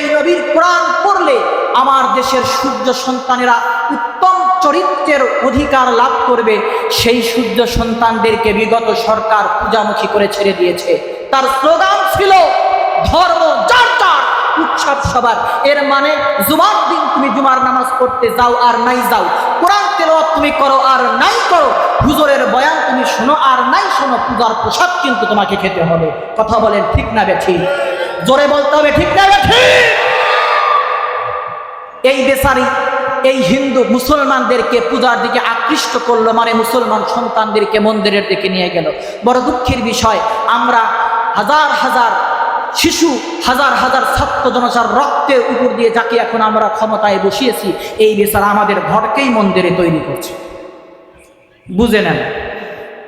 যেই নবীর কোরআন পড়লে আমার দেশের সূর্য সন্তানেরা উত্তম চরিত্রের অধিকার লাভ করবে। সেই সূর্য সন্তানদেরকে বিগত সরকার পূজামুখী করে ছেড়ে দিয়েছে। তার স্লোগান ছিল, ধর্ম যার যার, উৎসব সবার। এর মানে জুমার দিন তুমি জুমার নামাজ পড়তে যাও আর নাই যাও। কোরআন তেলাওয়াত তুমি করো আর নাই করো। হুজুরের বয়ান তুমি শোনো আর নাই শোনো। পূজার প্রসাদ কিন্তু তোমাকে খেতে হবে। কথা বলেন ঠিক না বেঠি জোরে বলতে হবে, ঠিক না এই বেচারি, এই হিন্দু মুসলমানদেরকে পূজার দিকে আকৃষ্ট করল মানে মুসলমান সন্তানদেরকে মন্দিরের দিকে নিয়ে গেল। বড় দুঃখের বিষয়, আমরা হাজার হাজার শিশু, হাজার হাজার ছাত্র জনতার রক্তের উপর দিয়ে যাকে এখন আমরা ক্ষমতায় বসিয়েছি, এই বেচারা আমাদের ঘরকেই মন্দিরে তৈরি করছে। বুঝে নেন?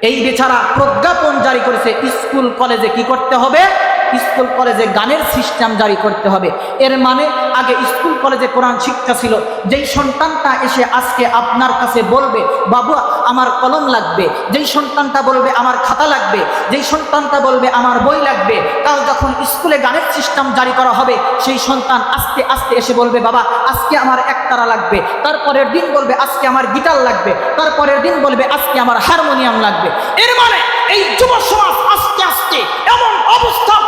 এই বেচারা প্রজ্ঞাপন জারি করেছে, স্কুল, কলেজে কি করতে হবে? স্কুল কলেজে গানের সিস্টেম জারি করতে হবে। এর মানে আগে স্কুল কলেজে কোরআন শিক্ষা ছিল যেই সন্তানটা এসে আজকে আপনার কাছে বলবে, বাবু, আমার কলম লাগবে। যেই সন্তানটা বলবে, আমার খাতা লাগবে। যেই সন্তানটা বলবে, আমার বই লাগবে। কাল যখন স্কুলে গানের সিস্টেম জারি করা হবে, সেই সন্তান আস্তে আস্তে এসে বলবে, বাবা, আজকে আমার একতারা লাগবে। তারপরের দিন বলবে, আজকে আমার গিটার লাগবে। তারপরের দিন বলবে, আজকে আমার হারমোনিয়াম লাগবে। এর মানে এই যুব সমাজ আস্তে আস্তে এমন অবস্থা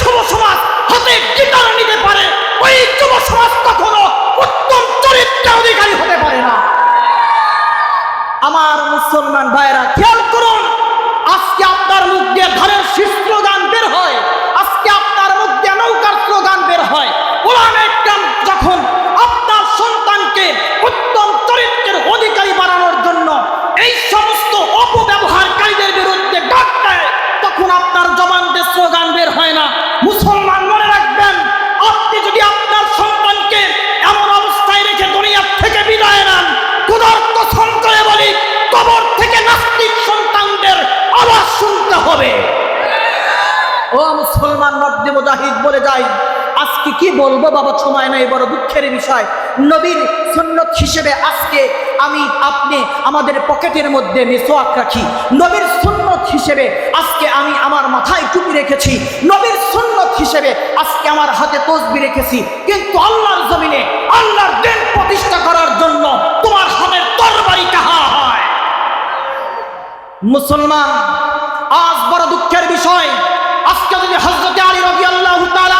যুব সমাজ হাতে গিটার নিতে পারে, ওই যুব সমাজ কখনো উত্তম চরিত্রের অধিকারী হতে পারে না। আমার মুসলমান ভাইরা খেয়াল করুন, আজকে আপনার মুখ দিয়ে শীর্ষ স্লোগান মুসলমান মধ্যে মুজাহিদ বলে যাই আজকে কি বলব বাবা, সময় নাই, বড় দুঃখের বিষয়। নবীর সুন্নত হিসেবে আজকে আমি, আপনি আমাদের পকেটের মধ্যে মেসোয়াক রাখি। নবীর সুন্নত হিসেবে আজকে আমি আমার মাথায় টুপি রেখেছি। নবীর সুন্নত হিসেবে আজকে আমার হাতে তসবি রেখেছি। কিন্তু আল্লাহর জমিনে, আল্লাহর দিন প্রতিষ্ঠা করার জন্য তোমার হাতের তরবারি কাহা হয়? মুসলমান, আজ বড় দুঃখের বিষয়। আজকে যদি হজরত আলী রবি আল্লাহ জামানার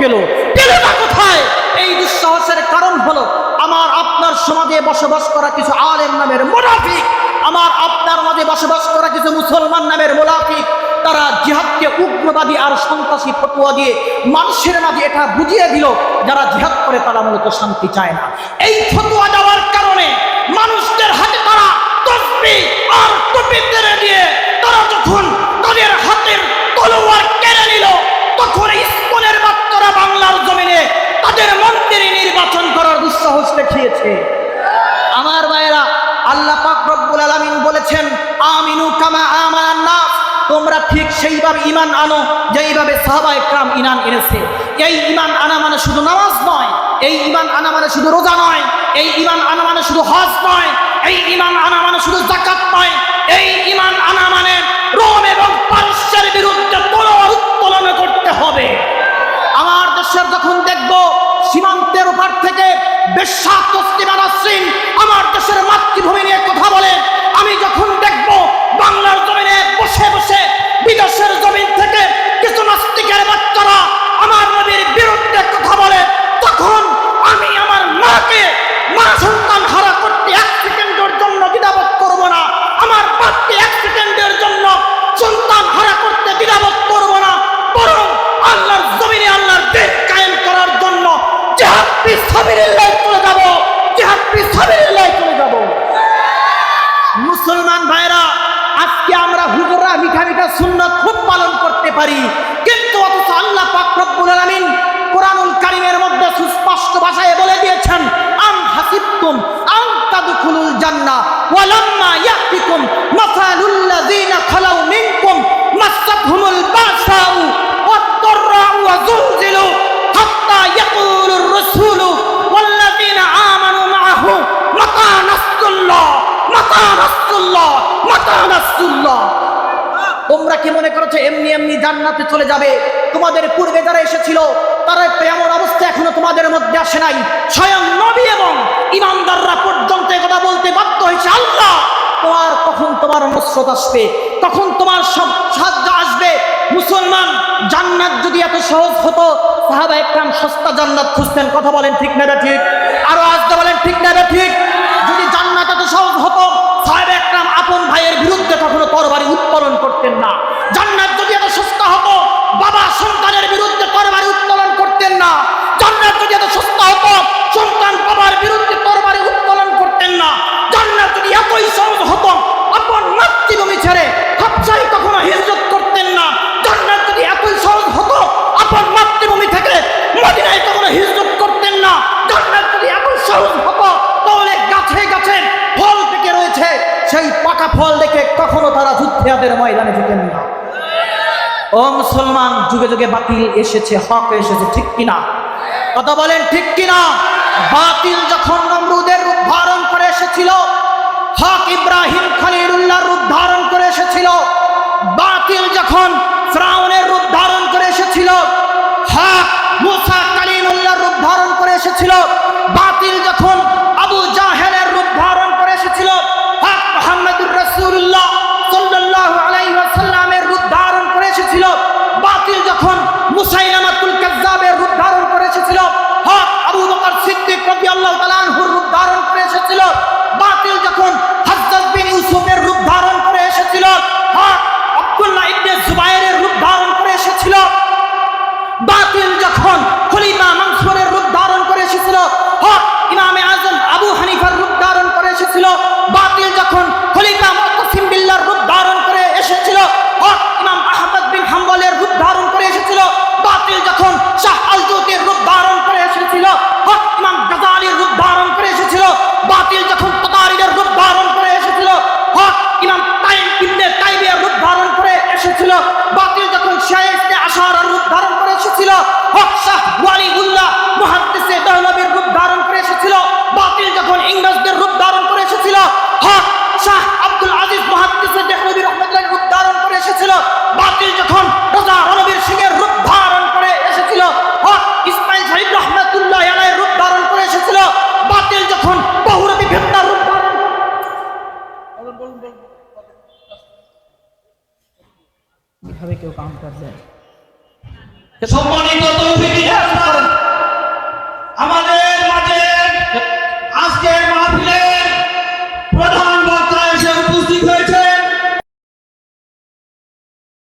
পেল। পেল না কোথায়? এই দুঃসাহসের কারণ হলো আমার আপনার সমাজে বসবাস করা কিছু আলেম নামের মোলাফি আমার আপনার মাঝে বসবাস করা কিছু মুসলমান নামের মোনাফিক, তারা জিহাদকে উগ্রবাদী আর সন্ত্রাসী ফটুয়া দিয়ে মানুষের মাঝে এটা বুঝিয়ে দিল, যারা জিহাদ করে তারা মূলত শান্তি চায় না। এই ফতুয়া দেওয়ার কারণে মানুষদের হাতে তারা তসবি আর টুপি তেড়ে দিয়ে তারা যখন তাদের হাতের তলোয়ার কেড়ে নিল তখন ইস্কনের বাচ্চারা বাংলার জমিনে তাদের মন্দিরে নির্বাচন করার দুঃসাহস দেখিয়েছে। আমার মায়েরা আল্লাহ পাক রব্বুল আলামিন বলেছেন, আমিনু কামা আমার নাস। তোমরা ঠিক সেইভাবে ইমান আনো, যেইভাবে সাহাবা একরাম ইমান এনেছে। এই ইমান আনা মানে শুধু নামাজ নয়, এই ইমান আনা মানে শুধু রোজা নয়, এই ইমান আনা মানে শুধু হজ নয়, এই ইমান আনা মানে মুসলমান ভাইরা আজকে আমরা হুজুরা মিঠা মিঠা শূন্য খুব পালন করতে পারি। কিন্তু অথচ আল্লাহ পাক কোরআনুল কারিমের মধ্যে সুস্পষ্ট ভাষায় বলে দিয়েছেন, আম হাসিবতুম খালাউ মিনকুম মাসাতহুমুল বা জান্নাতে চলে যাবে। তোমাদের পূর্বে যারা এসেছিল, তারা এমন অবস্থা এখনও তোমাদের মধ্যে আসে নাই। স্বয়ং নবী এবং ইমানদাররা পর্যন্ত একথা বলতে বাধ্য হয়েছে, আল্লাহ, তোমার কখন তোমার নসরত আসবে? কখন তোমার সব সাহায্য আসবে? মুসলমান, জান্নাত যদি এত সহজ হতো, সাহাবা একরাম সস্তা জান্নাত খুঁজতেন। কথা বলেন ঠিক না ঠিক? আরও আসতে বলেন, ঠিক না ঠিক? যদি জান্নাত এত সহজ হতো সাহেব একরাম আপন ভাইয়ের বিরুদ্ধে কখনো তরবারি উত্তোলন করতেন না। জান্নাত যদি এত সস্তা হতো, বাবা সন্তানের বিরুদ্ধে তরবারি উত্তোলন করতেন না জান্নাত যদি এত সস্তা হতো সন্তান বাবার বিরুদ্ধে তরবারি উত্তোলন করতেন না জান্নাত যদি এতই সহজ হতো আপন মাতৃভূমি ছেড়ে হাফসাই কখনো হিজরত করতেন না জান্নাত যদি এতই সহজ হতো আপন মাতৃভূমি থেকে মদিনায় কখনো হিজরত করতেন না জান্নাত যদি এতই সহজ হতো তাহলে গাছে গাছে ফল থেকে রয়েছে সেই পাকা ফল দেখে কখনো যুদ্ধেদের ময়দানে যেতেন না ও মুসলমান, যুগে যুগে বাতিল এসেছে, হক এসেছে, ঠিক কিনা? কথা বলেন, ঠিক কিনা? বাতিল যখন নমরুদের রূপ ধারণ করে এসেছিল, হক ইব্রাহিম খলিলুল্লাহর রূপ ধারণ করে এসেছিল, বাতিল যখন ফ্রাউনের রূপ ধারণ করে এসেছিল, হক মুসা কালিমুল্লাহর রূপ ধারণ করে এসেছিল হক আব্দুল্লাহ ইবনে জুবায়েরের রূপ ধারণ করে এসেছিল। বাতিল যখন খলিফা এভাবে কেউ কাউন্টার দেয়। সম্মানিত তৌফিক